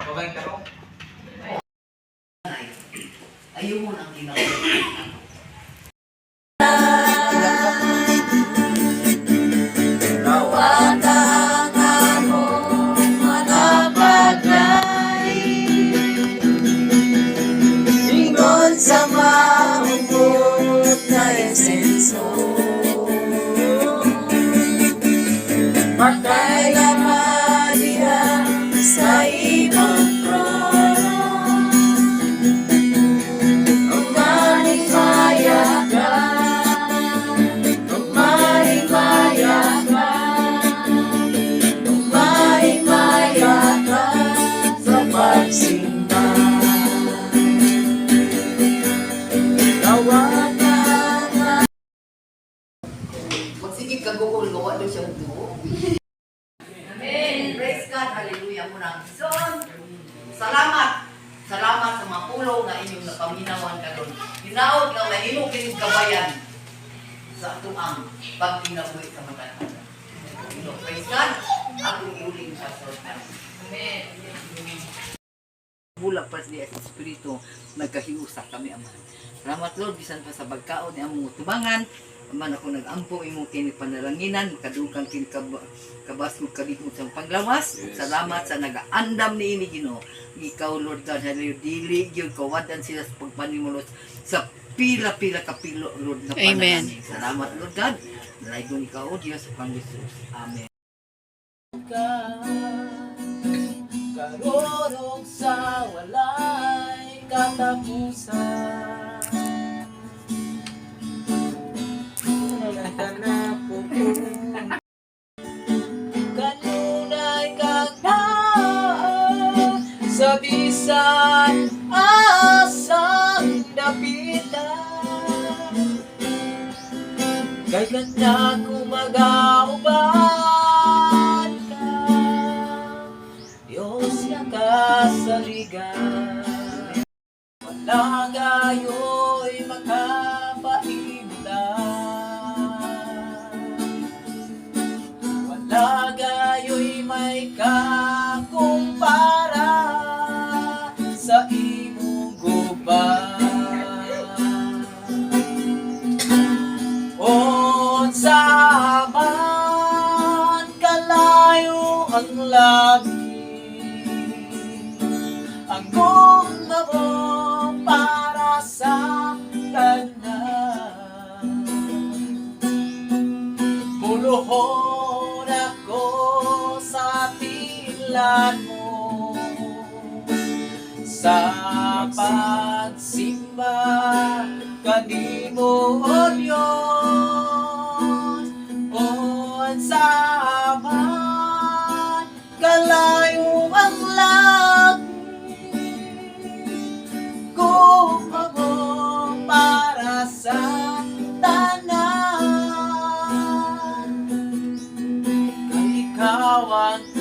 Babay ka ro. Ayaw mo nang ginagawa. God. Hallelujah mo na. Son, salamat. Salamat sa mga pulo nga inyong napaminawan ka doon. Hinaot nga mahimo kinig kabayan sa atuang pagpinabuhi sa mga praise God. Akong iuling sa sortan. Amen. Bulak pa siya sa Espiritu, nagkahiusak kami, Ama. Salamat, Lord, bisan pa sa bagkaon ni among tubangan, Aman ako nag-ampo imong kini panalanginan, makadukan kini kab kabas mo kalihot sa panglawas. Salamat sa nagaandam ni ini Ginoo. Ikaw Lord God, hallelujah, dili gyud kawadan sila sa pagpanimulos sa pila-pila kapilo Lord na Amen. panalangin. Salamat Lord God. Nalaigon ikaw o Diyos sa Panginoon. Amen. Karorong katapusan Hanap ko Kanunay kagdaan Sa bisan asang kumagauban kanimo o Diyos. Unsa man kalayo ang Kung ako para sa tanan. Ikaw ang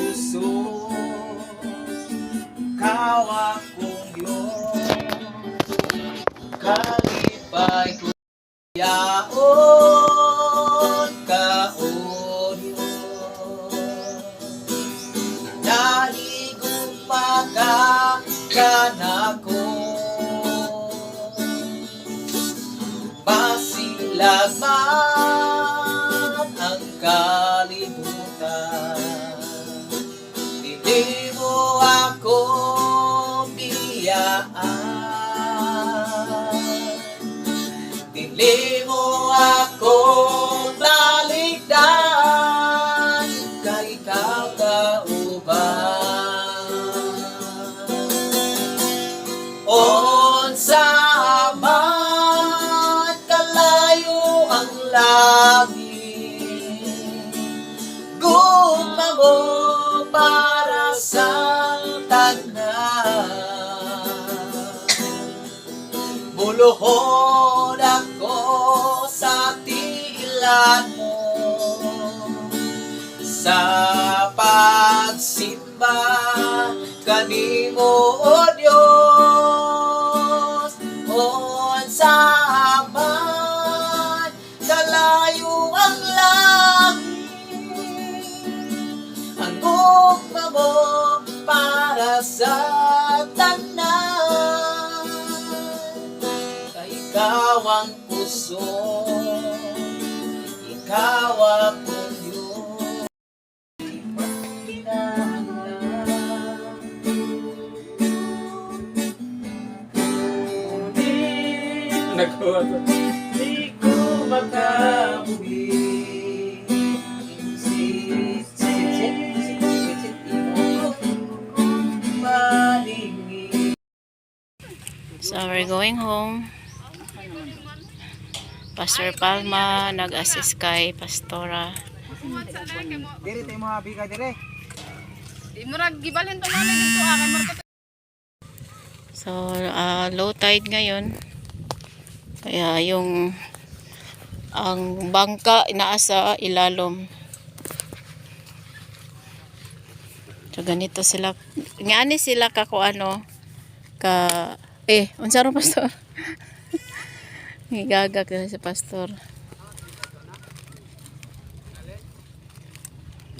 Naligong pagkakanako Masilag man ang kalibutan Hindi mo ako biyaan. Dili langit Gumamo para sa tanan Buluhon ako sa tilan mo. Sa pagsimba kanimo o mo para sa tanan ikaw ang puso Ikaw akong Diyos Nagkuha ko. Di ko makabuhi we're going home. Pastor Palma nag-assist kay Pastora. Diri tayo mga biga dire. Murag gibalhin to namin dito ah kay murag So ah, low tide ngayon. Kaya yung ang bangka inaasa ilalom. So ganito sila. Ngani sila ka kung ano ka eh unsa ro pastor? Gigagak na si pastor.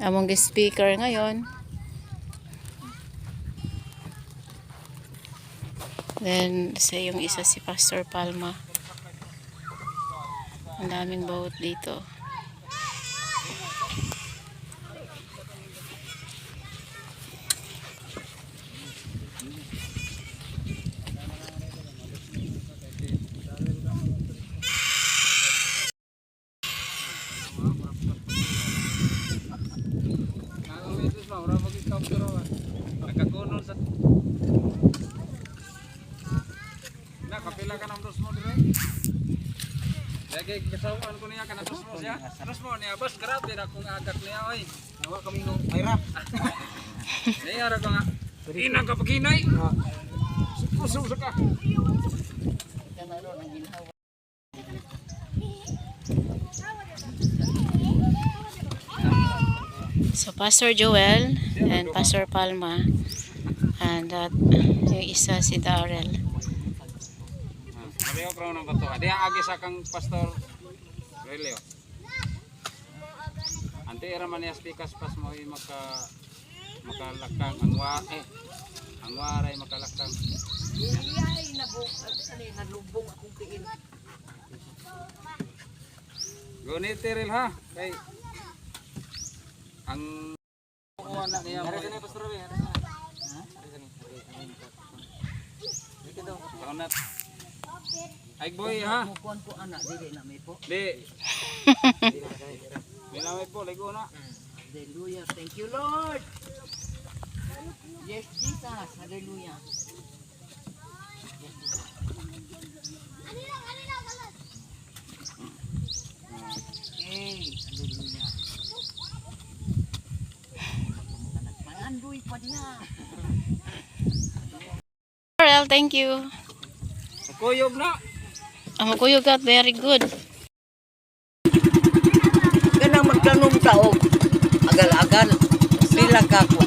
Among speaker ngayon. Then, sa yung isa si Pastor Palma. Ang daming boat dito. Na kapila ka ng dos mo dire. Lagi kasawaan ko niya kana dos mo siya. Dos mo niya bas grabe na kung agak niya oy. Nawa kami no ayra. Niya ra ka nga. Ina ka paginay. Suso sa ka. So, Pastor Joel and Pastor Palma. And that, yung isa si Darrell. Mario pro nang bato. Di agi sa kang pastor Relio. Ante era man speakers pas mo i maka makalakang ang wa eh ang waray makalakang. Iyay, nabuk, ano, nalubong akong tiin. Gunit Teril ha. Kay ang kuha na niya. Ara kani pastor Roy. Ara kani. Ha? Ara kani. Dito daw. Ay boy ha. Mukuan ko anak, dili na may po. Di. Minamay po ligo na. Hallelujah. Thank you, Lord. Yes, Jesus. Hallelujah. Thank you. Kuyog na. Ang kuyo got very good. Ganang magkanong taog. Agal-agal. Sila ka ko.